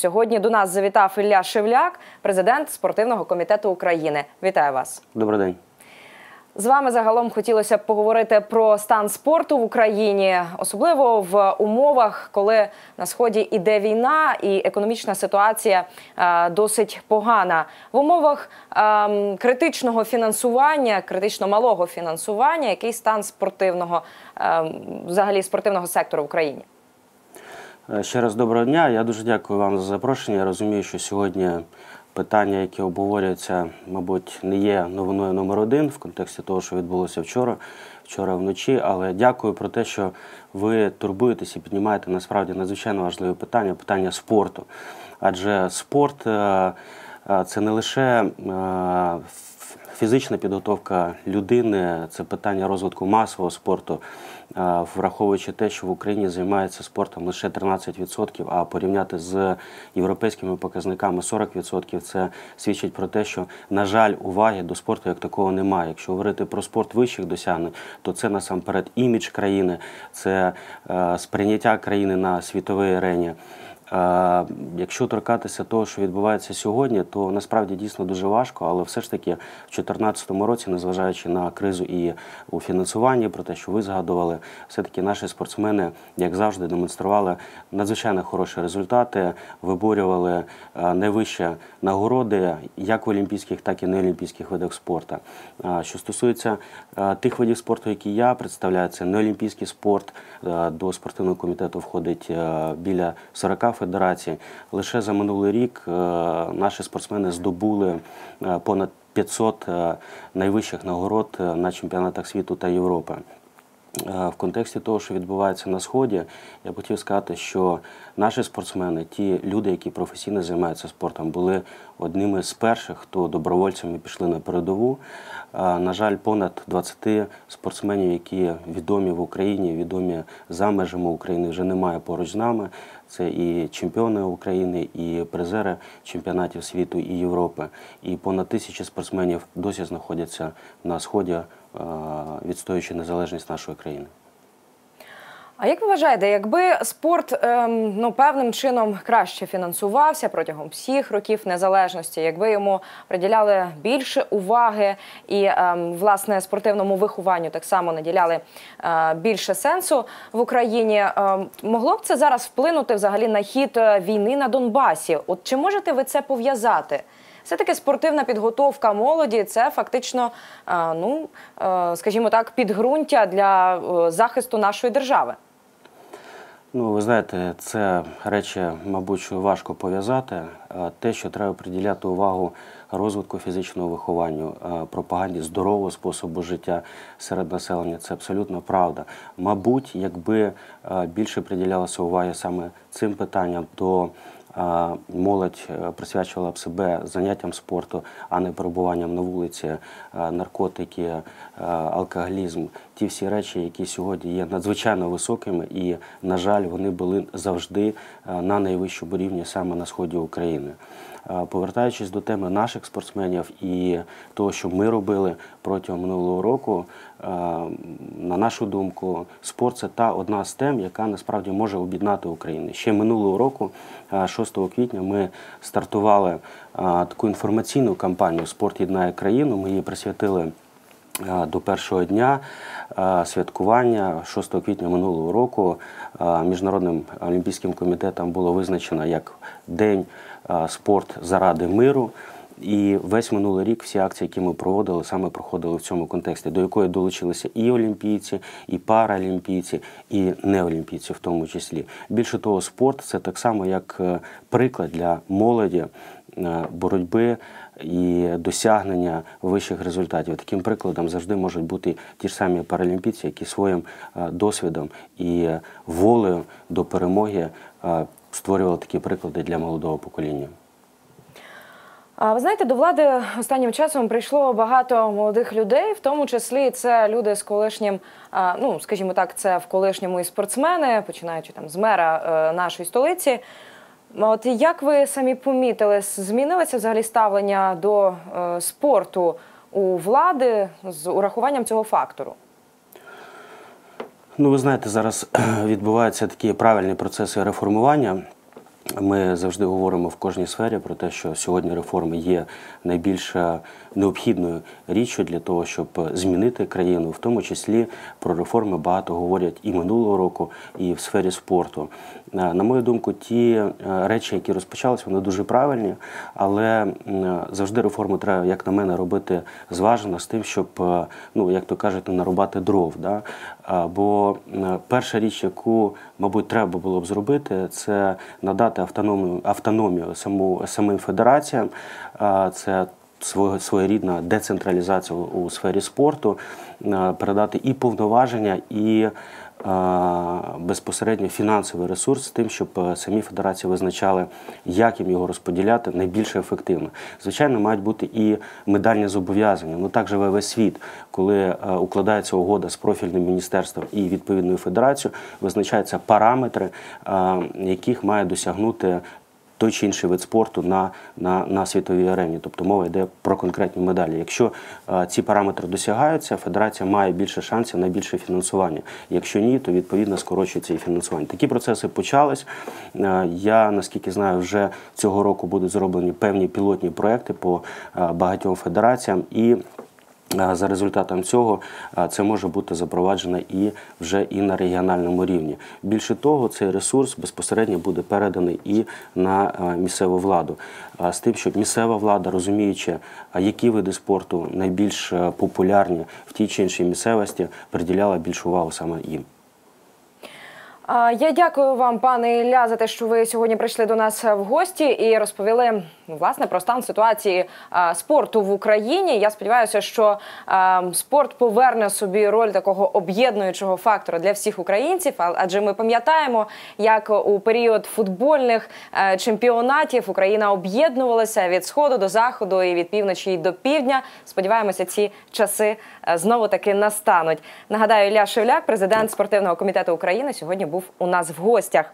Сьогодні до нас завітав Ілля Шевляк, президент спортивного комітету України. Вітаю вас. Добрий день. З вами загалом хотілося б поговорити про стан спорту в Україні, особливо в умовах, коли на сході іде війна і економічна ситуація е, досить погана. В умовах е, критичного фінансування, критично малого фінансування, який стан спортивного е, взагалі спортивного сектору в Україні. Е, ще раз доброго дня. Я дуже дякую вам за запрошення. Я розумію, що сьогодні питання, які обговорюються, мабуть, не є новиною номер один в контексті того, що відбулося вчора, вчора вночі. Але дякую про те, що ви турбуєтесь і піднімаєте насправді надзвичайно важливе питання питання спорту. Адже спорт е, е, це не лише фізична підготовка людини, це питання розвитку масового спорту, враховуючи те, що в Україні займається спортом лише 13%, а порівняти з європейськими показниками 40%, це свідчить про те, що, на жаль, уваги до спорту як такого немає. Якщо говорити про спорт вищих досягнень, то це насамперед імідж країни, це е, сприйняття країни на світовій арені. Якщо торкатися того, що відбувається сьогодні, то насправді дійсно дуже важко, але все ж таки в 2014 році, незважаючи на кризу і у фінансуванні, про те, що ви згадували, все-таки наші спортсмени, як завжди, демонстрували надзвичайно хороші результати, виборювали найвищі нагороди, як в олімпійських, так і неолімпійських видах спорту. Що стосується тих видів спорту, які я представляю, це неолімпійський спорт. До спортивного комітету входить біля 40 федерації. Лише за минулий рік е, наші спортсмени здобули е, понад 500 е, найвищих нагород на чемпіонатах світу та Європи. В контексті того, що відбувається на сході, я б хотів сказати, що наші спортсмени, ті люди, які професійно займаються спортом, були одними з перших, хто добровольцями пішли на передову. На жаль, понад 20 спортсменів, які відомі в Україні, відомі за межами України, вже немає поруч з нами. Це і чемпіони України, і призери чемпіонатів світу і Європи. І понад тисячі спортсменів досі знаходяться на сході, відстоюючи незалежність нашої країни. А як ви вважаєте, якби спорт ем, ну певним чином краще фінансувався протягом всіх років незалежності, якби йому приділяли більше уваги і ем, власне спортивному вихованню так само наділяли е, більше сенсу в Україні, ем, могло б це зараз вплинути взагалі на хід е, війни на Донбасі? От чи можете ви це пов'язати? Все таки спортивна підготовка молоді це фактично, е, ну е, скажімо так, підґрунтя для е, захисту нашої держави. Ну, ви знаєте, це речі, мабуть, важко пов'язати. Те, що треба приділяти увагу розвитку фізичного виховання, пропаганді здорового способу життя серед населення, це абсолютно правда. Мабуть, якби більше приділялося уваги саме цим питанням, то молодь е, присвячувала б себе заняттям спорту, а не перебуванням на вулиці, е, наркотики, е, алкоголізм. Ті всі речі, які сьогодні є надзвичайно високими, і, на жаль, вони були завжди на найвищому рівні саме на сході України. Повертаючись до теми наших спортсменів і того, що ми робили протягом минулого року, на нашу думку, спорт це та одна з тем, яка насправді може об'єднати Україну. Ще минулого року, 6 квітня, ми стартували таку інформаційну кампанію Спорт єднає країну. Ми її присвятили. До першого дня святкування 6 квітня минулого року міжнародним олімпійським комітетом було визначено як день спорт заради миру. І весь минулий рік всі акції, які ми проводили, саме проходили в цьому контексті, до якої долучилися і олімпійці, і паралімпійці, і неолімпійці, в тому числі. Більше того, спорт це так само як е, приклад для молоді е, боротьби і досягнення вищих результатів. Таким прикладом завжди можуть бути ті ж самі паралімпійці, які своїм е, досвідом і волею до перемоги створювали такі приклади для молодого покоління. Ви знаєте, до влади останнім часом прийшло багато молодих людей, в тому числі це люди з колишнім, ну скажімо так, це в колишньому і спортсмени, починаючи там з мера е, нашої столиці. От як ви самі помітили, змінилося взагалі ставлення до е, спорту у влади з урахуванням цього фактору? Ну, ви знаєте, зараз відбуваються такі правильні процеси реформування. Ми завжди говоримо в кожній сфері про те, що сьогодні реформи є найбільш необхідною річчю для того, щоб змінити країну. В тому числі про реформи багато говорять і минулого року, і в сфері спорту. Е, На мою думку, ті е, речі, які розпочалися, вони дуже правильні, але завжди реформи треба, як на мене, робити зважено з тим, щоб, е, ну як то кажуть, не нарубати дров. Да? Бо перша річ, яку, мабуть, треба було б зробити, це надати автономію, автономію саму, самим федераціям. Це своєрідна децентралізація у, сфері спорту, передати і повноваження, і безпосередньо фінансовий ресурс тим, щоб е, самі федерації визначали, як їм його розподіляти найбільш ефективно. Звичайно, мають бути і медальні зобов'язання. Ну так живе весь світ, коли е, укладається угода з профільним міністерством і відповідною федерацією, визначаються параметри, е, яких має досягнути той чи інший вид спорту на, на, на світовій арені. Тобто мова йде про конкретні медалі. Якщо е, ці параметри досягаються, федерація має більше шансів на більше фінансування. Якщо ні, то відповідно скорочується і фінансування. Такі процеси почались. Е, я наскільки знаю, вже цього року будуть зроблені певні пілотні проекти по е, багатьом федераціям і. За результатом цього це може бути запроваджено і вже і на регіональному рівні. Більше того, цей ресурс безпосередньо буде переданий і на місцеву владу, з тим, щоб місцева влада, розуміючи, які види спорту найбільш популярні в тій чи іншій місцевості, приділяла більшу увагу саме їм. Я дякую вам, пане Ілля, за те, що ви сьогодні прийшли до нас в гості і розповіли ну, власне про стан ситуації спорту в Україні. Я сподіваюся, що спорт поверне собі роль такого об'єднуючого фактора для всіх українців. Адже ми пам'ятаємо, як у період футбольних е, чемпіонатів Україна об'єднувалася від сходу до заходу і від півночі до півдня. Сподіваємося, ці часи е, знову таки настануть. Нагадаю, Ілля Шевляк, президент спортивного комітету України, сьогодні був у нас в гостях.